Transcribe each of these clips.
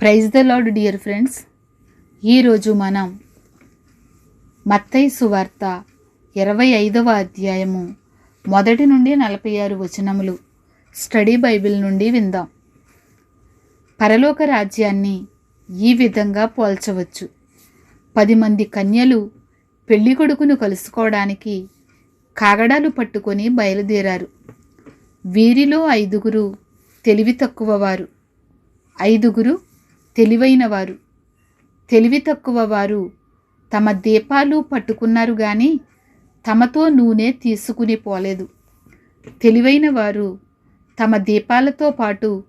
Praise the Lord dear friends. ఈరోజు మనం మత్తయి సువార్త ఇరవై ఐదవ అధ్యాయము మొదటి నుండి నలభై ఆరు వచనములు స్టడీ బైబిల్ నుండి విందాం. పరలోక రాజ్యాన్ని ఈ విధంగా పోల్చవచ్చు. పది మంది కన్యలు పెళ్ళి కొడుకును కలుసుకోవడానికి కాగడాలు పట్టుకొని బయలుదేరారు. వీరిలో ఐదుగురు తెలివి తక్కువ వారు. ఐదుగురు తెలివైన వారు. తెలివి తక్కువ వారు తమ దీపాలు పట్టుకున్నారు కానీ తమతో నూనె తీసుకుని పోలేదు. తెలివైన వారు తమ దీపాలతో పాటు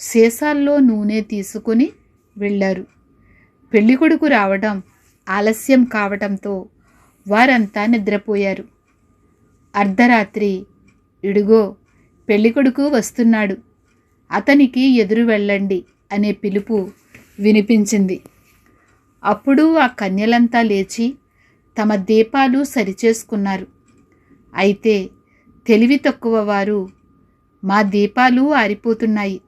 సీసాల్లో నూనె తీసుకుని వెళ్ళారు. పెళ్ళికొడుకు రావడం ఆలస్యం కావటంతో వారంతా నిద్రపోయారు. అర్ధరాత్రి ఇడుగో పెళ్ళికొడుకు వస్తున్నాడు. అతనికి ఎదురు వెళ్ళండి అనే పిలుపు వినిపించింది. అప్పుడు ఆ కన్యలంతా లేచి తమ దీపాలు సరిచేసుకున్నారు. అయితే తెలివి తక్కువ వారు మా దీపాలు ఆరిపోతున్నాయి.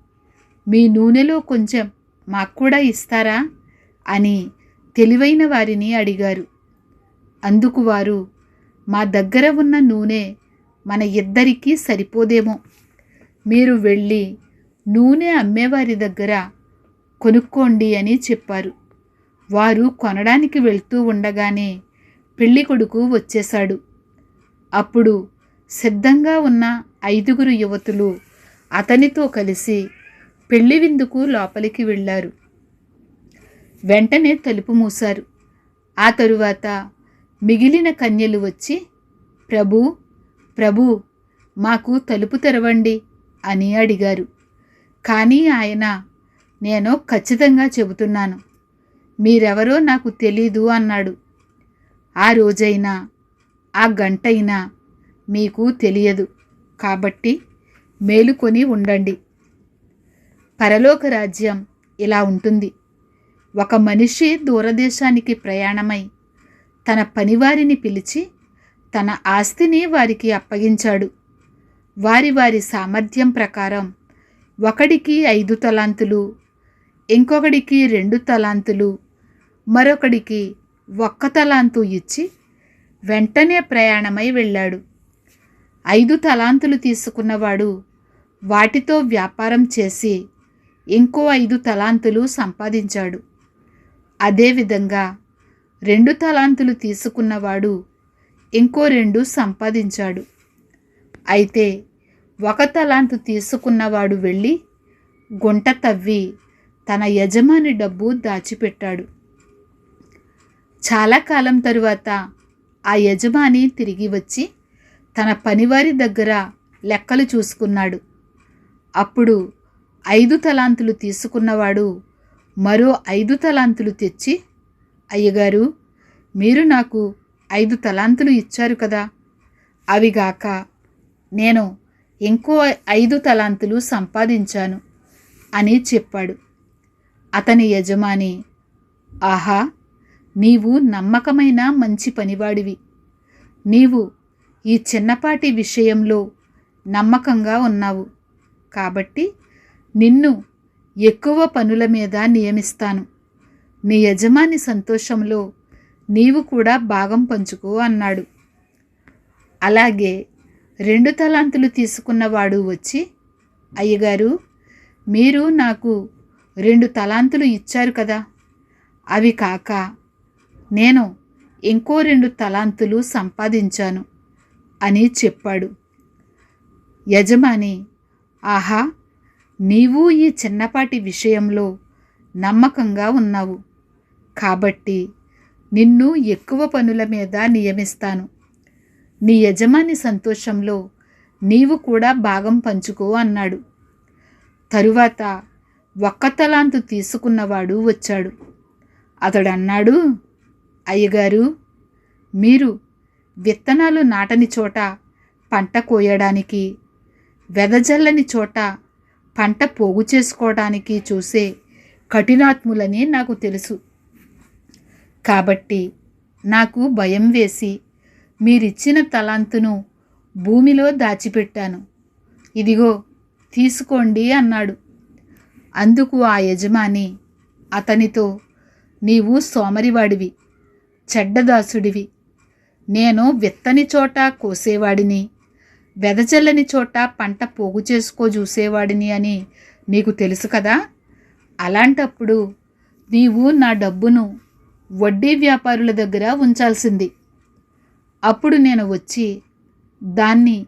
మీ నూనెలో కొంచెం మాకు కూడా ఇస్తారా అని తెలివైన వారిని అడిగారు. అందుకు వారు మా దగ్గర ఉన్న నూనె మన ఇద్దరికీ సరిపోదేమో. మీరు వెళ్ళి నూనె అమ్మేవారి దగ్గర కొనుక్కోండి అని చెప్పారు. వారు కొనడానికి వెళ్తూ ఉండగానే పెళ్ళి కొడుకు వచ్చేశాడు. అప్పుడు సిద్ధంగా ఉన్న ఐదుగురు యువతులు అతనితో కలిసి పెళ్ళి విందుకు లోపలికి వెళ్ళారు. వెంటనే తలుపు మూశారు. ఆ తరువాత మిగిలిన కన్యలు వచ్చి ప్రభు ప్రభు మాకు తలుపు తెరవండి అని అడిగారు. కానీ ఆయన నేను ఖచ్చితంగా చెబుతున్నాను. మీరెవరో నాకు తెలీదు అన్నాడు. ఆ రోజైనా ఆ గంటైనా మీకు తెలియదు. కాబట్టి మేలుకొని ఉండండి. పరలోక రాజ్యం ఇలా ఉంటుంది. ఒక మనిషి దూరదేశానికి ప్రయాణమై తన పనివారిని పిలిచి తన ఆస్తిని వారికి అప్పగించాడు. వారి వారి సామర్థ్యం ప్రకారం ఒకడికి ఐదు తలాంతులు ఇంకొకడికి రెండు తలాంతులు మరొకడికి ఒక్క తలాంతు ఇచ్చి వెంటనే ప్రయాణమై వెళ్ళాడు. ఐదు తలాంతులు తీసుకున్నవాడు వాటితో వ్యాపారం చేసి ఇంకో ఐదు తలాంతులు సంపాదించాడు. అదేవిధంగా రెండు తలాంతులు తీసుకున్నవాడు ఇంకో రెండు సంపాదించాడు. అయితే ఒక తలాంతు తీసుకున్నవాడు వెళ్ళి గుంట తవ్వి తన యజమాని డబ్బు దాచిపెట్టాడు. చాలా కాలం తరువాత ఆ యజమాని తిరిగి వచ్చి తన పనివారి దగ్గర లెక్కలు చూసుకున్నాడు. అప్పుడు ఐదు తలాంతులు తీసుకున్నవాడు మరో ఐదు తలాంతులు తెచ్చి అయ్యగారు మీరు నాకు ఐదు తలాంతులు ఇచ్చారు కదా అవిగాక నేను ఇంకో ఐదు తలాంతులు సంపాదించాను అని చెప్పాడు. అతని యజమాని ఆహా నీవు నమ్మకమైన మంచి పనివాడివి. నీవు ఈ చిన్నపాటి విషయంలో నమ్మకంగా ఉన్నావు. కాబట్టి నిన్ను ఎక్కువ పనుల మీద నియమిస్తాను. నీ యజమాని సంతోషంలో నీవు కూడా భాగం పంచుకో అన్నాడు. అలాగే రెండు తలాంతులు తీసుకున్నవాడు వచ్చి అయ్యగారు మీరు నాకు రెండు తలాంతులు ఇచ్చారు కదా. అవి కాక నేను ఇంకో రెండు తలాంతులు సంపాదించాను అని చెప్పాడు. యజమాని ఆహా నీవు ఈ చిన్నపాటి విషయంలో నమ్మకంగా ఉన్నావు. కాబట్టి నిన్ను ఎక్కువ పనుల మీద నియమిస్తాను. నీ యజమాని సంతోషంలో నీవు కూడా భాగం పంచుకో అన్నాడు. తరువాత ఒక్క తలాంతు తీసుకున్నవాడు వచ్చాడు. అతడు అన్నాడు అయ్యగారు మీరు విత్తనాలు నాటని చోట పంట కోయడానికి వెదజల్లని చోట పంట పోగు చేసుకోవడానికి చూసే కఠినాత్ములని నాకు తెలుసు. కాబట్టి నాకు భయం వేసి మీరిచ్చిన తలాంతును భూమిలో దాచిపెట్టాను. ఇదిగో తీసుకోండి అన్నాడు. అందుకు ఆ యజమాని అతనితో నీవు సోమరివాడివి చెడ్డదాసుడివి. నేను విత్తని చోట కోసేవాడిని వెదజల్లని చోట పంట పోగు చేసుకో చూసేవాడిని అని నీకు తెలుసు కదా? అలాంటప్పుడు నీవు నా డబ్బును వడ్డీ వ్యాపారుల దగ్గర ఉంచాల్సింది. అప్పుడు నేను వచ్చి దాన్ని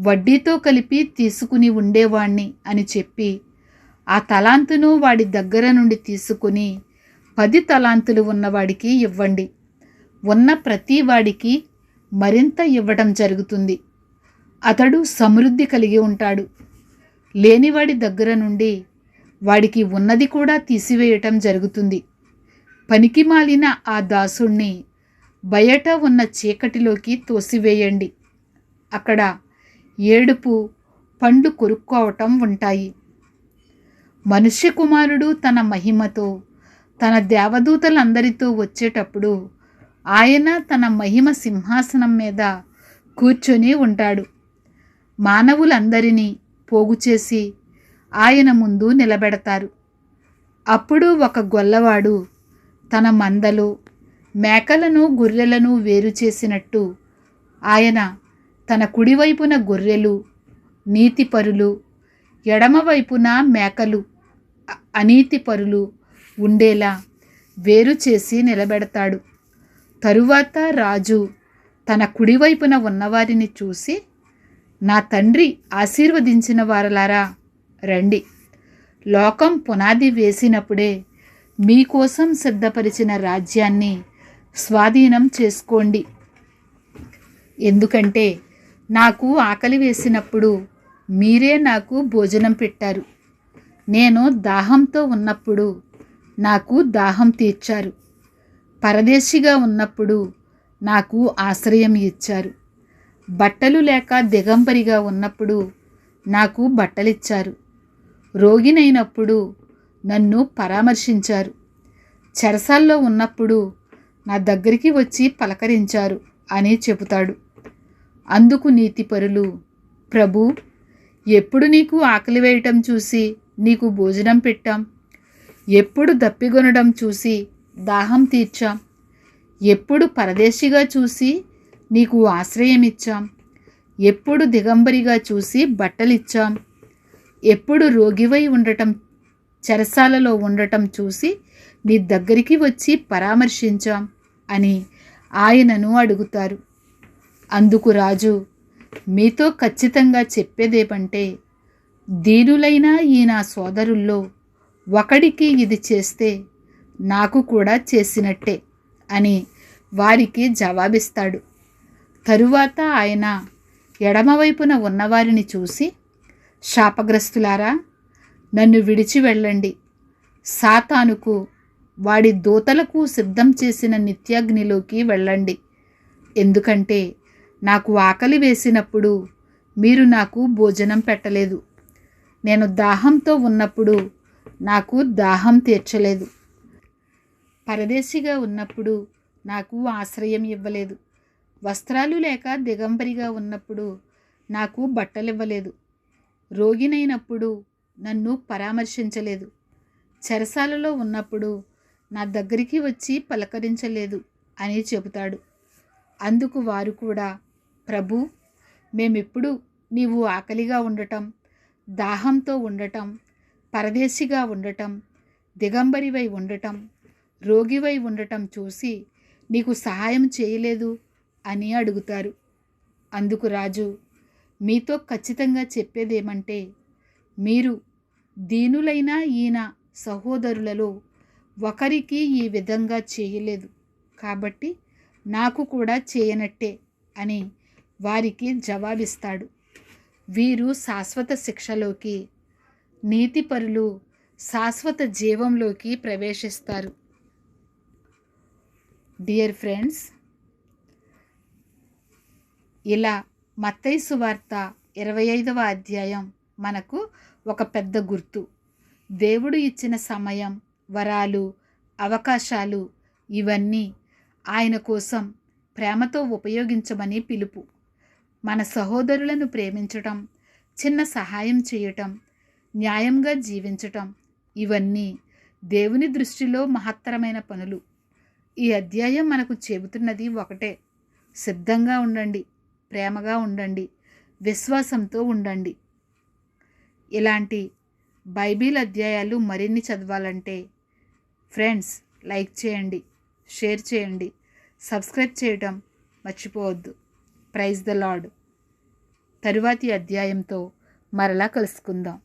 వడ్డీతో కలిపి తీసుకుని ఉండేవాణ్ణి అని చెప్పి ఆ తలాంతును వాడి దగ్గర నుండి తీసుకుని పది తలాంతులు ఉన్నవాడికి ఇవ్వండి. ఉన్న ప్రతి వాడికి మరింత ఇవ్వడం జరుగుతుంది. అతడు సమృద్ధి కలిగి ఉంటాడు. లేనివాడి దగ్గర నుండి వాడికి ఉన్నది కూడా తీసివేయటం జరుగుతుంది. పనికి మాలిన ఆ దాసుణ్ణి బయట ఉన్న చీకటిలోకి తోసివేయండి. అక్కడ ఏడుపు పండు కొరుక్కోవటం ఉంటాయి. మనుష్య కుమారుడు తన మహిమతో తన దేవదూతలందరితో వచ్చేటప్పుడు ఆయన తన మహిమ సింహాసనం మీద కూర్చొని ఉంటాడు. మానవులందరినీ పోగు చేసి ఆయన ముందు నిలబెడతారు. అప్పుడు ఒక గొల్లవాడు తన మందలు మేకలను గొర్రెలను వేరు చేసినట్టు ఆయన తన కుడివైపున గొర్రెలు నీతిపరులు ఎడమవైపున మేకలు అనీతి అనీతిపరులు ఉండేలా వేరు చేసి నిలబెడతాడు. తరువాత రాజు తన కుడివైపున ఉన్నవారిని చూసి నా తండ్రి ఆశీర్వదించిన వారలారా రండి. లోకం పునాది వేసినప్పుడే మీకోసం సిద్ధపరిచిన రాజ్యాన్ని స్వాధీనం చేసుకోండి. ఎందుకంటే నాకు ఆకలి వేసినప్పుడు మీరే నాకు భోజనం పెట్టారు. నేను దాహంతో ఉన్నప్పుడు నాకు దాహం తీర్చారు. పరదేశిగా ఉన్నప్పుడు నాకు ఆశ్రయం ఇచ్చారు. బట్టలు లేక దిగంబరిగా ఉన్నప్పుడు నాకు బట్టలిచ్చారు. రోగినైనప్పుడు నన్ను పరామర్శించారు. చెరసాల్లో ఉన్నప్పుడు నా దగ్గరికి వచ్చి పలకరించారు అని చెబుతాడు. అందుకు నీతిపరులు ప్రభు ఎప్పుడు నీకు ఆకలి వేయటం చూసి నీకు భోజనం పెట్టాం. ఎప్పుడు దప్పిగొనడం చూసి దాహం తీర్చాం. ఎప్పుడు పరదేశిగా చూసి నీకు ఆశ్రయం ఇచ్చాం ఎప్పుడు దిగంబరిగా చూసి బట్టలిచ్చాం. ఎప్పుడు రోగివై ఉండటం చెరసాలలో ఉండటం చూసి నీ దగ్గరికి వచ్చి పరామర్శించాం అని ఆయనను అడుగుతారు. అందుకు రాజు మీతో ఖచ్చితంగా చెప్పేదేమంటే దీనులైన ఈ నా సోదరుల్లో ఒకడికి ఇది చేస్తే నాకు కూడా చేసినట్టే అని వారికి జవాబిస్తాడు. తరువాత ఆయన ఎడమవైపున ఉన్నవారిని చూసి శాపగ్రస్తులారా నన్ను విడిచి వెళ్ళండి. సాతానుకు వాడి దూతలకు సిద్ధం చేసిన నిత్యాగ్నిలోకి వెళ్ళండి. ఎందుకంటే నాకు ఆకలి వేసినప్పుడు మీరు నాకు భోజనం పెట్టలేదు. నేను దాహంతో ఉన్నప్పుడు నాకు దాహం తీర్చలేదు. పరదేశిగా ఉన్నప్పుడు నాకు ఆశ్రయం ఇవ్వలేదు. వస్త్రాలు లేక దిగంబరిగా ఉన్నప్పుడు నాకు బట్టలివ్వలేదు. రోగినైనప్పుడు నన్ను పరామర్శించలేదు. చెరసాలలో ఉన్నప్పుడు నా దగ్గరికి వచ్చి పలకరించలేదు అని చెబుతాడు. అందుకు వారు కూడా ప్రభు మేమిప్పుడు నీవు ఆకలిగా ఉండటం దాహంతో ఉండటం పరదేశిగా ఉండటం దిగంబరివై ఉండటం రోగివై ఉండటం చూసి నీకు సహాయం చేయలేదు అని అడుగుతారు. అందుకు రాజు మీతో ఖచ్చితంగా చెప్పేదేమంటే మీరు దీనులైన ఈయన సహోదరులలో ఒకరికి ఈ విధంగా చేయలేదు కాబట్టి నాకు కూడా చేయనట్టే అని వారికి జవాబిస్తాడు. వీరు శాశ్వత శిక్షలోకి నీతిపరులు శాశ్వత జీవంలోకి ప్రవేశిస్తారు. డియర్ ఫ్రెండ్స్ ఇలా మత్తైసు వార్త ఇరవై ఐదవ అధ్యాయం మనకు ఒక పెద్ద గుర్తు. దేవుడు ఇచ్చిన సమయం వరాలు అవకాశాలు ఇవన్నీ ఆయన కోసం ప్రేమతో ఉపయోగించమని పిలుపు. మన సహోదరులను ప్రేమించటం చిన్న సహాయం చేయటం న్యాయంగా జీవించటం ఇవన్నీ దేవుని దృష్టిలో మహత్తరమైన పనులు. ఈ అధ్యాయం మనకు చెబుతున్నది ఒకటే. సిద్ధంగా ఉండండి ప్రేమగా ఉండండి విశ్వాసంతో ఉండండి. ఇలాంటి బైబిల్ అధ్యాయాలు మరిన్ని చదవాలంటే ఫ్రెండ్స్ లైక్ చేయండి షేర్ చేయండి సబ్స్క్రైబ్ చేయటం మర్చిపోవద్దు. ప్రైజ్ ద లాడ్ తరువాతి అధ్యాయంతో మరలా కలుసుకుందాం.